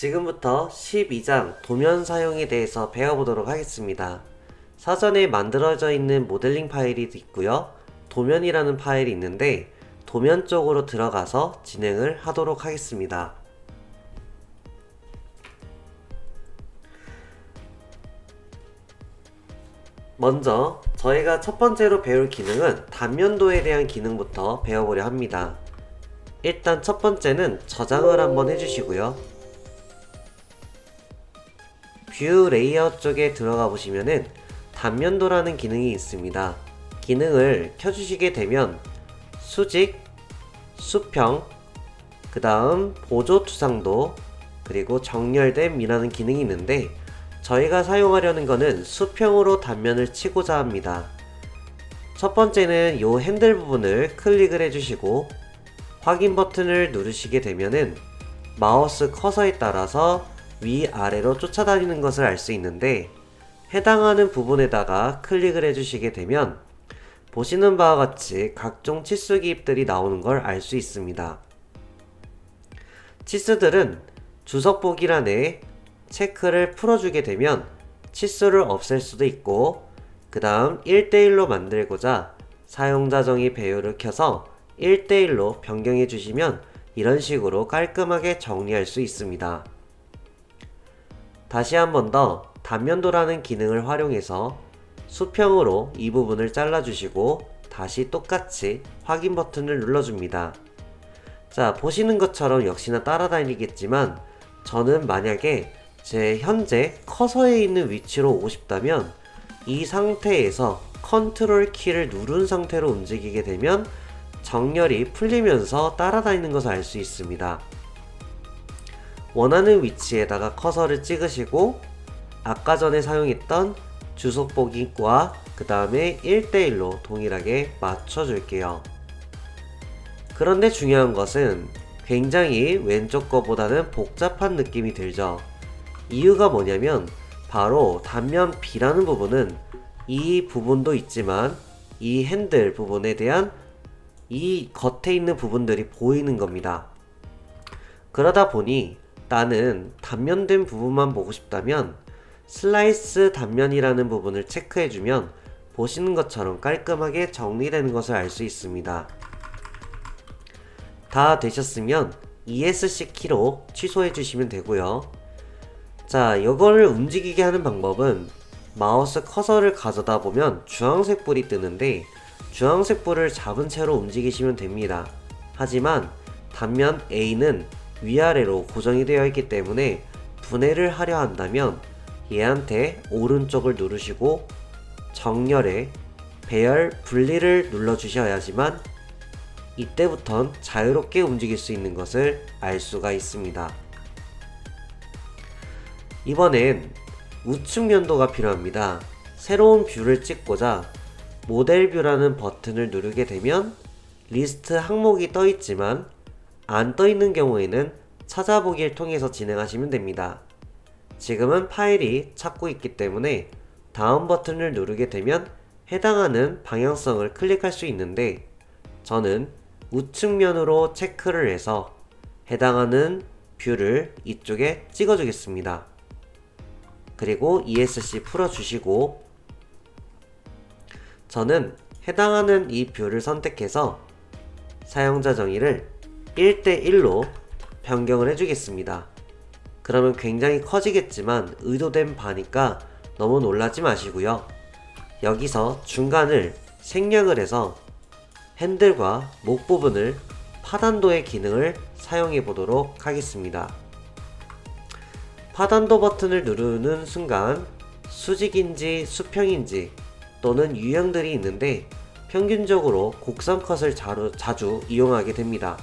지금부터 12장 도면 사용에 대해서 배워보도록 하겠습니다. 사전에 만들어져 있는 모델링 파일이 있고요. 도면이라는 파일이 있는데 도면 쪽으로 들어가서 진행을 하도록 하겠습니다. 먼저 저희가 첫 번째로 배울 기능은 단면도에 대한 기능부터 배워보려 합니다. 일단 첫 번째는 저장을 한번 해주시고요. 뷰 레이아웃 쪽에 들어가 보시면은 단면도라는 기능이 있습니다. 기능을 켜주시게 되면 수직, 수평, 그 다음 보조 투상도, 그리고 정렬됨이라는 기능이 있는데 저희가 사용하려는 거는 수평으로 단면을 치고자 합니다. 첫 번째는 이 핸들 부분을 클릭을 해주시고 확인 버튼을 누르시게 되면은 마우스 커서에 따라서 위아래로 쫓아다니는 것을 알 수 있는데 해당하는 부분에다가 클릭을 해주시게 되면 보시는 바와 같이 각종 치수 기입들이 나오는 걸 알 수 있습니다. 치수들은 주석 보기란에 체크를 풀어주게 되면 치수를 없앨 수도 있고 그 다음 1대1로 만들고자 사용자 정의 배열을 켜서 1대1로 변경해 주시면 이런 식으로 깔끔하게 정리할 수 있습니다. 다시 한 번 더 단면도라는 기능을 활용해서 수평으로 이 부분을 잘라주시고 다시 똑같이 확인 버튼을 눌러줍니다. 자, 보시는 것처럼 역시나 따라다니겠지만 저는 만약에 제 현재 커서에 있는 위치로 오고 싶다면 이 상태에서 컨트롤 키를 누른 상태로 움직이게 되면 정렬이 풀리면서 따라다니는 것을 알 수 있습니다. 원하는 위치에다가 커서를 찍으시고 아까 전에 사용했던 주석 보기과 그 다음에 1대1로 동일하게 맞춰줄게요. 그런데 중요한 것은 굉장히 왼쪽 거보다는 복잡한 느낌이 들죠. 이유가 뭐냐면 바로 단면 B라는 부분은 이 부분도 있지만 이 핸들 부분에 대한 이 겉에 있는 부분들이 보이는 겁니다. 그러다 보니 나는 단면된 부분만 보고 싶다면 슬라이스 단면이라는 부분을 체크해주면 보시는 것처럼 깔끔하게 정리되는 것을 알 수 있습니다. 다 되셨으면 ESC 키로 취소해 주시면 되고요. 자, 이거를 움직이게 하는 방법은 마우스 커서를 가져다 보면 주황색 불이 뜨는데 주황색 불을 잡은 채로 움직이시면 됩니다. 하지만 단면 A는 위아래로 고정이 되어 있기 때문에 분해를 하려 한다면 얘한테 오른쪽을 누르시고 정렬에 배열 분리를 눌러 주셔야지만 이때부턴 자유롭게 움직일 수 있는 것을 알 수가 있습니다. 이번엔 우측 연도가 필요합니다. 새로운 뷰를 찍고자 모델 뷰라는 버튼을 누르게 되면 리스트 항목이 떠 있지만 안 떠 있는 경우에는 찾아보기를 통해서 진행하시면 됩니다. 지금은 파일이 찾고 있기 때문에 다음 버튼을 누르게 되면 해당하는 방향성을 클릭할 수 있는데 저는 우측면으로 체크를 해서 해당하는 뷰를 이쪽에 찍어 주겠습니다. 그리고 ESC 풀어 주시고 저는 해당하는 이 뷰를 선택해서 사용자 정의를 1대1로 변경을 해주겠습니다. 그러면 굉장히 커지겠지만 의도된 바니까 너무 놀라지 마시고요. 여기서 중간을 생략을 해서 핸들과 목 부분을 파단도의 기능을 사용해 보도록 하겠습니다. 하단도 버튼을 누르는 순간 수직인지 수평인지 또는 유형들이 있는데 평균적으로 곡선 컷을 자주 이용하게 됩니다.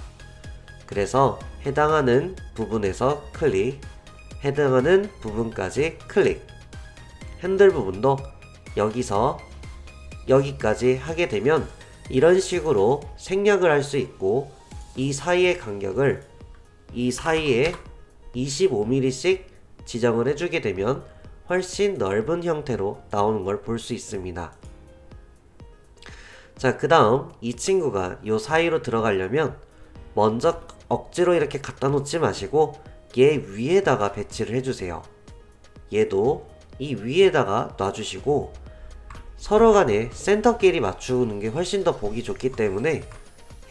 그래서 해당하는 부분에서 클릭, 해당하는 부분까지 클릭, 핸들 부분도 여기서 여기까지 하게 되면 이런 식으로 생략을 할 수 있고 이 사이의 간격을 이 사이에 25mm씩 지정을 해주게 되면 훨씬 넓은 형태로 나오는 걸 볼 수 있습니다. 자, 그 다음 이 친구가 요 사이로 들어가려면 먼저 억지로 이렇게 갖다 놓지 마시고 얘 위에다가 배치를 해주세요. 얘도 이 위에다가 놔주시고 서로 간에 센터끼리 맞추는 게 훨씬 더 보기 좋기 때문에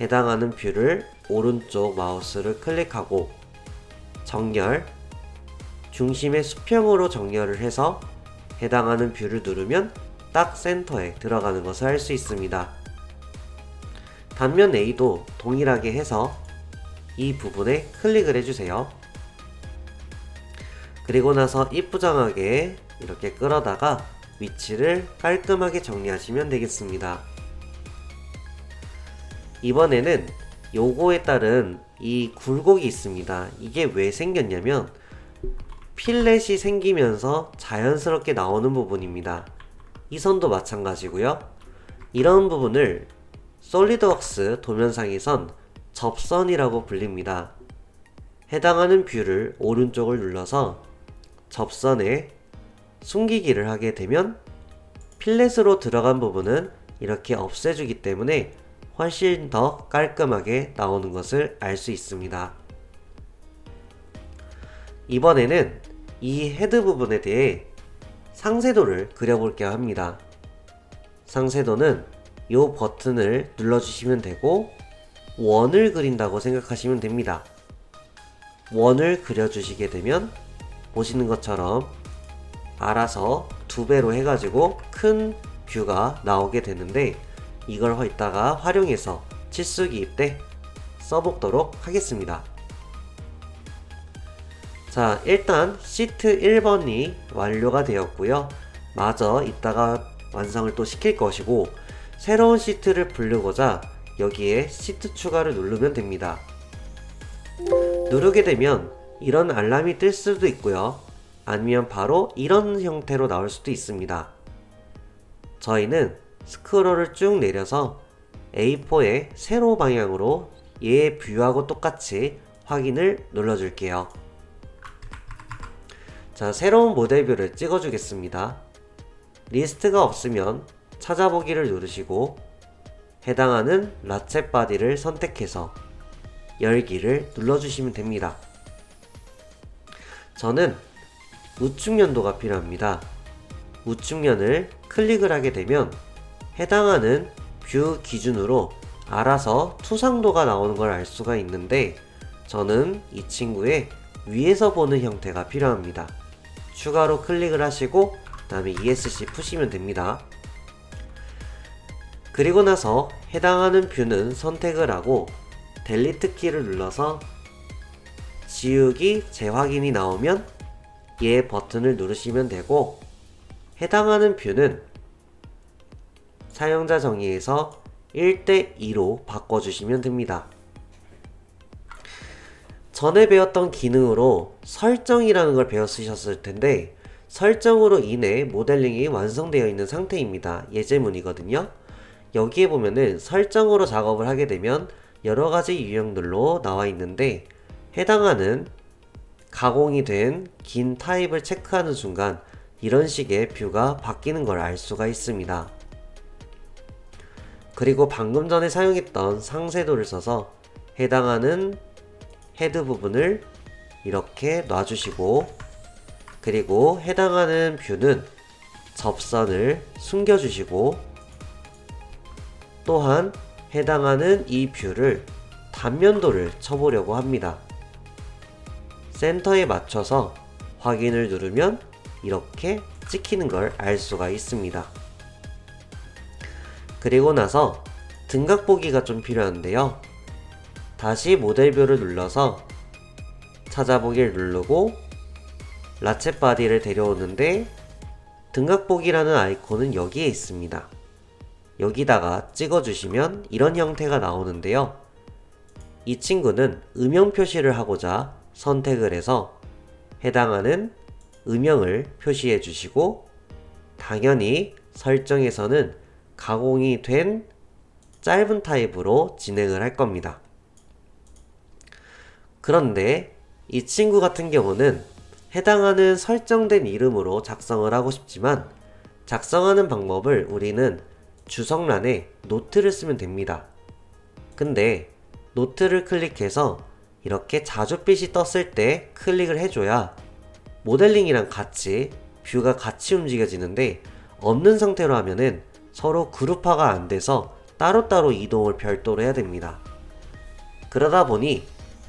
해당하는 뷰를 오른쪽 마우스를 클릭하고 정렬 중심의 수평으로 정렬을 해서 해당하는 뷰를 누르면 딱 센터에 들어가는 것을 할 수 있습니다. 단면 A도 동일하게 해서 이 부분에 클릭을 해주세요. 그리고 나서 이쁘장하게 이렇게 끌어다가 위치를 깔끔하게 정리하시면 되겠습니다. 이번에는 요거에 따른 이 굴곡이 있습니다. 이게 왜 생겼냐면 필렛이 생기면서 자연스럽게 나오는 부분입니다. 이 선도 마찬가지고요. 이런 부분을 솔리드웍스 도면상에선 접선이라고 불립니다. 해당하는 뷰를 오른쪽을 눌러서 접선에 숨기기를 하게 되면 필렛으로 들어간 부분은 이렇게 없애주기 때문에 훨씬 더 깔끔하게 나오는 것을 알 수 있습니다. 이번에는 이 헤드 부분에 대해 상세도를 그려볼게요 합니다. 상세도는 이 버튼을 눌러주시면 되고 원을 그린다고 생각하시면 됩니다. 원을 그려주시게 되면 보시는 것처럼 알아서 두 배로 해가지고 큰 뷰가 나오게 되는데 이걸 이따가 활용해서 치수기입 때 써보도록 하겠습니다. 자, 일단 시트 1번이 완료가 되었고요. 마저 이따가 완성을 또 시킬 것이고 새로운 시트를 부르고자 여기에 시트 추가를 누르면 됩니다. 누르게 되면 이런 알람이 뜰 수도 있고요. 아니면 바로 이런 형태로 나올 수도 있습니다. 저희는 스크롤을 쭉 내려서 A4의 세로 방향으로 얘 뷰하고 똑같이 확인을 눌러줄게요. 자, 새로운 모델뷰를 찍어주겠습니다. 리스트가 없으면 찾아보기를 누르시고 해당하는 라쳇 바디를 선택해서 열기를 눌러주시면 됩니다. 저는 우측면도가 필요합니다. 우측면을 클릭을 하게 되면 해당하는 뷰 기준으로 알아서 투상도가 나오는 걸 알 수가 있는데 저는 이 친구의 위에서 보는 형태가 필요합니다. 추가로 클릭을 하시고 그 다음에 ESC 푸시면 됩니다. 그리고 나서 해당하는 뷰는 선택을 하고 델리트 키를 눌러서 지우기 재확인이 나오면 얘 버튼을 누르시면 되고 해당하는 뷰는 사용자 정의에서 1대2로 바꿔주시면 됩니다. 전에 배웠던 기능으로 설정이라는 걸 배웠으셨을 텐데 설정으로 인해 모델링이 완성되어 있는 상태입니다. 예제문이거든요. 여기에 보면은 설정으로 작업을 하게 되면 여러 가지 유형들로 나와 있는데 해당하는 가공이 된 긴 타입을 체크하는 순간 이런 식의 뷰가 바뀌는 걸 알 수가 있습니다. 그리고 방금 전에 사용했던 상세도를 써서 해당하는 헤드 부분을 이렇게 놔주시고 그리고 해당하는 뷰는 접선을 숨겨주시고 또한 해당하는 이 뷰를 단면도를 쳐보려고 합니다. 센터에 맞춰서 확인을 누르면 이렇게 찍히는 걸 알 수가 있습니다. 그리고 나서 등각 보기가 좀 필요한데요. 다시 모델뷰를 눌러서 찾아보기를 누르고 라쳇 바디를 데려오는데 등각 보기라는 아이콘은 여기에 있습니다. 여기다가 찍어주시면 이런 형태가 나오는데요. 이 친구는 음영 표시를 하고자 선택을 해서 해당하는 음영을 표시해 주시고 당연히 설정에서는 가공이 된 짧은 타입으로 진행을 할 겁니다. 그런데 이 친구 같은 경우는 해당하는 설정된 이름으로 작성을 하고 싶지만 작성하는 방법을 우리는 주석란에 노트를 쓰면 됩니다. 근데 노트를 클릭해서 이렇게 자줏빛이 떴을 때 클릭을 해줘야 모델링이랑 같이 뷰가 같이 움직여지는데 없는 상태로 하면은 서로 그룹화가 안 돼서 따로따로 이동을 별도로 해야 됩니다. 그러다 보니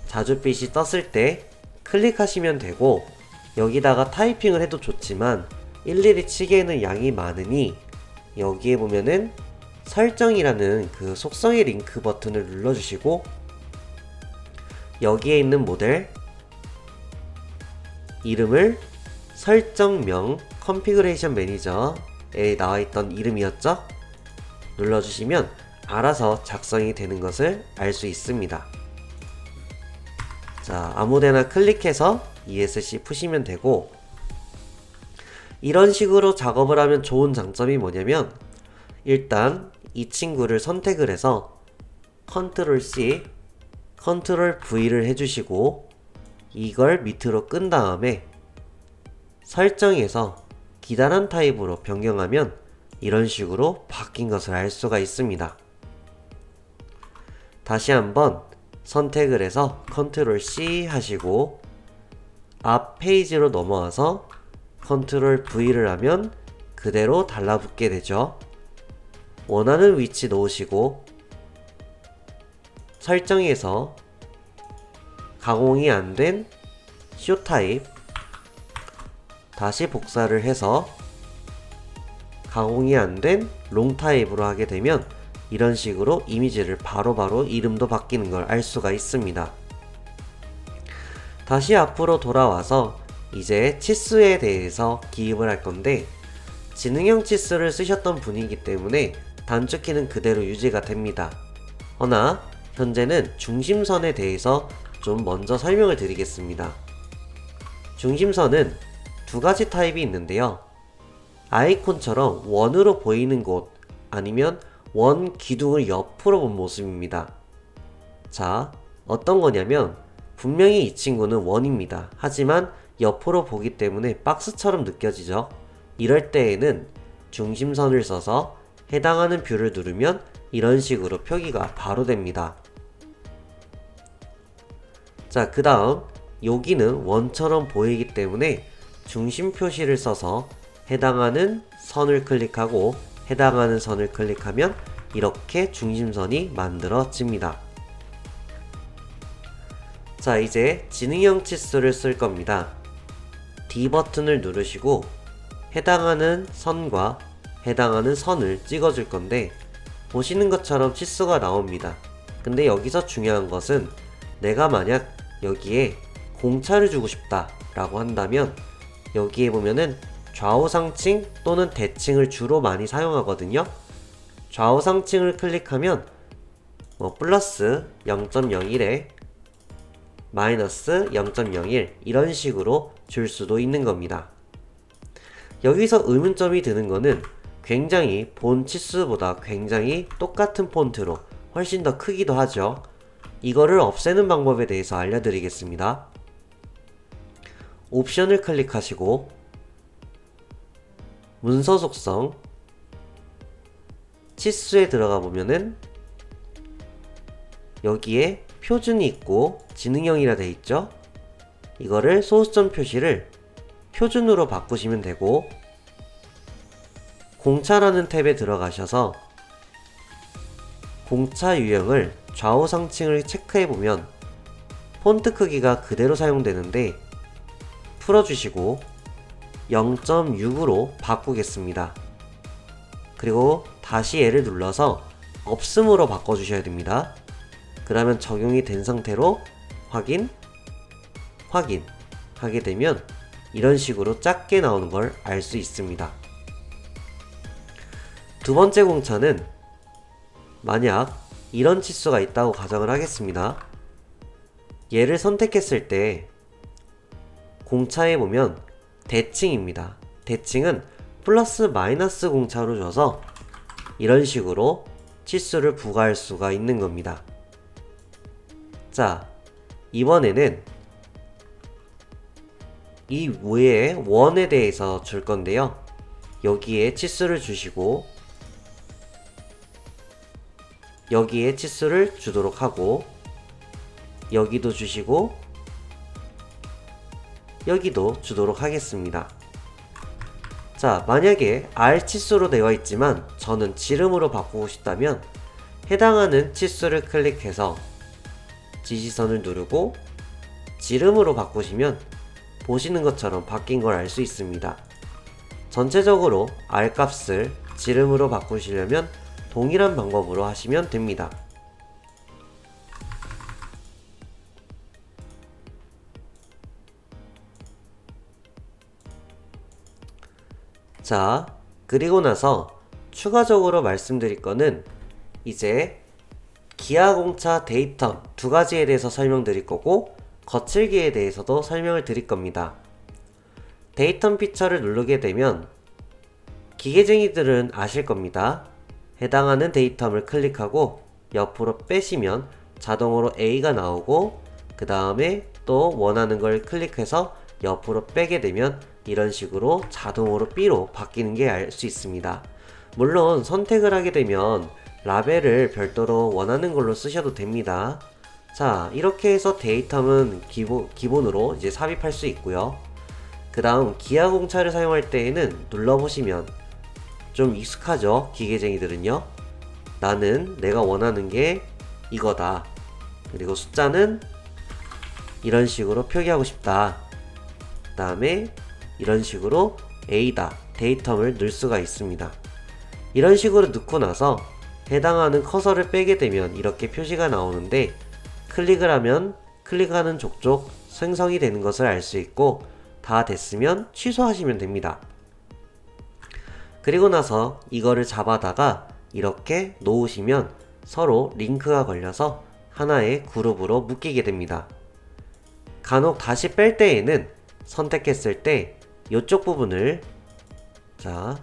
자줏빛이 떴을 때 클릭하시면 되고 여기다가 타이핑을 해도 좋지만 일일이 치기에는 양이 많으니 여기에 보면은 설정이라는 그 속성의 링크 버튼을 눌러주시고 여기에 있는 모델 이름을 설정명 컨피그레이션 매니저에 나와 있던 이름이었죠? 눌러주시면 알아서 작성이 되는 것을 알 수 있습니다. 자, 아무데나 클릭해서 ESC 푸시면 되고 이런 식으로 작업을 하면 좋은 장점이 뭐냐면 일단 이 친구를 선택을 해서 컨트롤 C, 컨트롤 V를 해주시고 이걸 밑으로 끈 다음에 설정에서 기다란 타입으로 변경하면 이런 식으로 바뀐 것을 알 수가 있습니다. 다시 한번 선택을 해서 컨트롤 C 하시고 앞 페이지로 넘어와서 컨트롤 V를 하면 그대로 달라붙게 되죠. 원하는 위치 놓으시고 설정에서 가공이 안 된 쇼 타입 다시 복사를 해서 가공이 안 된 롱 타입으로 하게 되면 이런 식으로 이미지를 바로바로 이름도 바뀌는 걸 알 수가 있습니다. 다시 앞으로 돌아와서 이제 치수에 대해서 기입을 할 건데 지능형 치수를 쓰셨던 분이기 때문에 단축키는 그대로 유지가 됩니다. 허나 현재는 중심선에 대해서 좀 먼저 설명을 드리겠습니다. 중심선은 두 가지 타입이 있는데요. 아이콘처럼 원으로 보이는 곳 아니면 원 기둥을 옆으로 본 모습입니다. 자, 어떤 거냐면 분명히 이 친구는 원입니다. 하지만 옆으로 보기 때문에 박스처럼 느껴지죠. 이럴 때에는 중심선을 써서 해당하는 뷰를 누르면 이런 식으로 표기가 바로 됩니다. 자, 그 다음 여기는 원처럼 보이기 때문에 중심 표시를 써서 해당하는 선을 클릭하고 해당하는 선을 클릭하면 이렇게 중심선이 만들어집니다. 자, 이제 지능형 치수를 쓸 겁니다. D 버튼을 누르시고 해당하는 선과 해당하는 선을 찍어줄 건데 보시는 것처럼 치수가 나옵니다. 근데 여기서 중요한 것은 내가 만약 여기에 공차를 주고 싶다 라고 한다면 여기에 보면은 좌우 상층 또는 대칭을 주로 많이 사용하거든요. 좌우 상층을 클릭하면 뭐 플러스 0.01에 마이너스 0.01 이런 식으로 줄 수도 있는 겁니다. 여기서 의문점이 드는 거는 굉장히 본 치수보다 굉장히 똑같은 폰트로 훨씬 더 크기도 하죠. 이거를 없애는 방법에 대해서 알려드리겠습니다. 옵션을 클릭하시고 문서 속성 치수에 들어가 보면은 여기에 표준이 있고 지능형이라 돼 있죠. 이거를 소수점 표시를 표준으로 바꾸시면 되고 공차라는 탭에 들어가셔서 공차 유형을 좌우 상층을 체크해 보면 폰트 크기가 그대로 사용되는데 풀어주시고 0.6으로 바꾸겠습니다. 그리고 다시 얘를 눌러서 없음으로 바꿔주셔야 됩니다. 그러면 적용이 된 상태로 확인, 확인 하게 되면 이런 식으로 작게 나오는 걸 알 수 있습니다. 두 번째 공차는 만약 이런 치수가 있다고 가정을 하겠습니다. 얘를 선택했을 때 공차에 보면 대칭입니다. 대칭은 플러스 마이너스 공차로 줘서 이런 식으로 치수를 부과할 수가 있는 겁니다. 자, 이번에는 이 위에 원에 대해서 줄 건데요. 여기에 치수를 주시고 여기에 치수를 주도록 하고 여기도 주시고 여기도 주도록 하겠습니다. 자, 만약에 R 치수로 되어 있지만 저는 지름으로 바꾸고 싶다면 해당하는 치수를 클릭해서 지시선을 누르고 지름으로 바꾸시면 보시는 것처럼 바뀐 걸 알 수 있습니다. 전체적으로 R 값을 지름으로 바꾸시려면 동일한 방법으로 하시면 됩니다. 자, 그리고 나서 추가적으로 말씀드릴 거는 이제 기아공차 데이터 두 가지에 대해서 설명드릴 거고 거칠기에 대해서도 설명을 드릴 겁니다. 데이터 피처를 누르게 되면 기계쟁이들은 아실 겁니다. 해당하는 데이텀을 클릭하고 옆으로 빼시면 자동으로 A가 나오고 그 다음에 또 원하는 걸 클릭해서 옆으로 빼게 되면 이런 식으로 자동으로 B로 바뀌는 게 알 수 있습니다. 물론 선택을 하게 되면 라벨을 별도로 원하는 걸로 쓰셔도 됩니다. 자, 이렇게 해서 데이텀은 기본, 기본으로 이제 삽입할 수 있고요. 그 다음 기아 공차를 사용할 때에는 눌러보시면 좀 익숙하죠? 기계쟁이들은요. 나는 내가 원하는 게 이거다. 그리고 숫자는 이런 식으로 표기하고 싶다. 그 다음에 이런 식으로 A다. 데이텀을 넣을 수가 있습니다. 이런 식으로 넣고 나서 해당하는 커서를 빼게 되면 이렇게 표시가 나오는데 클릭을 하면 클릭하는 족족 생성이 되는 것을 알 수 있고 다 됐으면 취소하시면 됩니다. 그리고 나서 이거를 잡아다가 이렇게 놓으시면 서로 링크가 걸려서 하나의 그룹으로 묶이게 됩니다. 간혹 다시 뺄 때에는 선택했을 때 이쪽 부분을 자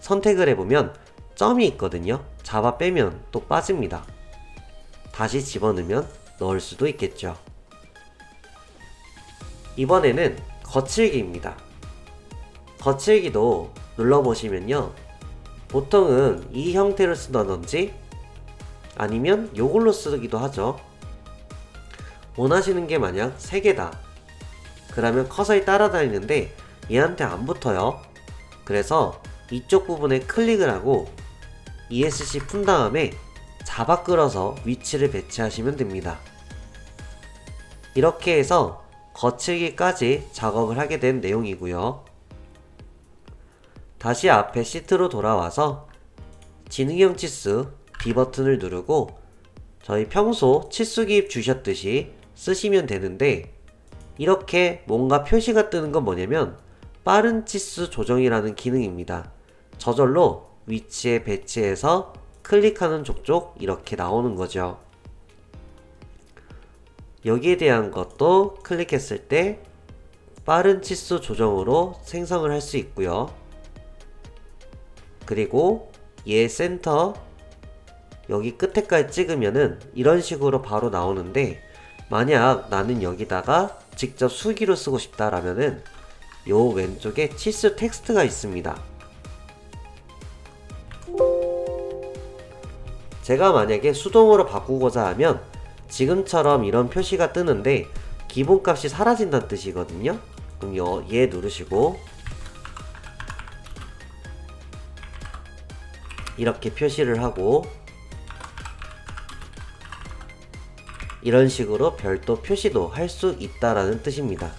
선택을 해보면 점이 있거든요. 잡아 빼면 또 빠집니다. 다시 집어넣으면 넣을 수도 있겠죠. 이번에는 거칠기입니다. 거칠기도 눌러보시면요. 보통은 이 형태로 쓰다든지 아니면 요걸로 쓰기도 하죠. 원하시는 게 만약 3개다. 그러면 커서에 따라다니는데 얘한테 안 붙어요. 그래서 이쪽 부분에 클릭을 하고 ESC 푼 다음에 잡아 끌어서 위치를 배치하시면 됩니다. 이렇게 해서 거치기까지 작업을 하게 된 내용이고요. 다시 앞에 시트로 돌아와서 지능형 치수 D 버튼을 누르고 저희 평소 치수 기입 주셨듯이 쓰시면 되는데 이렇게 뭔가 표시가 뜨는 건 뭐냐면 빠른 치수 조정이라는 기능입니다. 저절로 위치에 배치해서 클릭하는 족족 이렇게 나오는 거죠. 여기에 대한 것도 클릭했을 때 빠른 치수 조정으로 생성을 할 수 있고요. 그리고 얘 센터 여기 끝에까지 찍으면은 이런 식으로 바로 나오는데 만약 나는 여기다가 직접 수기로 쓰고 싶다라면은 요 왼쪽에 치수 텍스트가 있습니다. 제가 만약에 수동으로 바꾸고자 하면 지금처럼 이런 표시가 뜨는데 기본값이 사라진다는 뜻이거든요. 그럼 요, 얘 누르시고 이렇게 표시를 하고 이런 식으로 별도 표시도 할 수 있다라는 뜻입니다.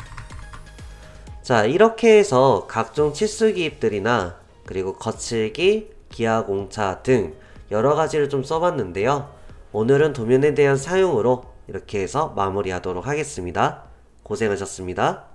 자, 이렇게 해서 각종 치수 기입들이나 그리고 거칠기, 기하공차 등 여러 가지를 좀 써봤는데요. 오늘은 도면에 대한 사용으로 이렇게 해서 마무리하도록 하겠습니다. 고생하셨습니다.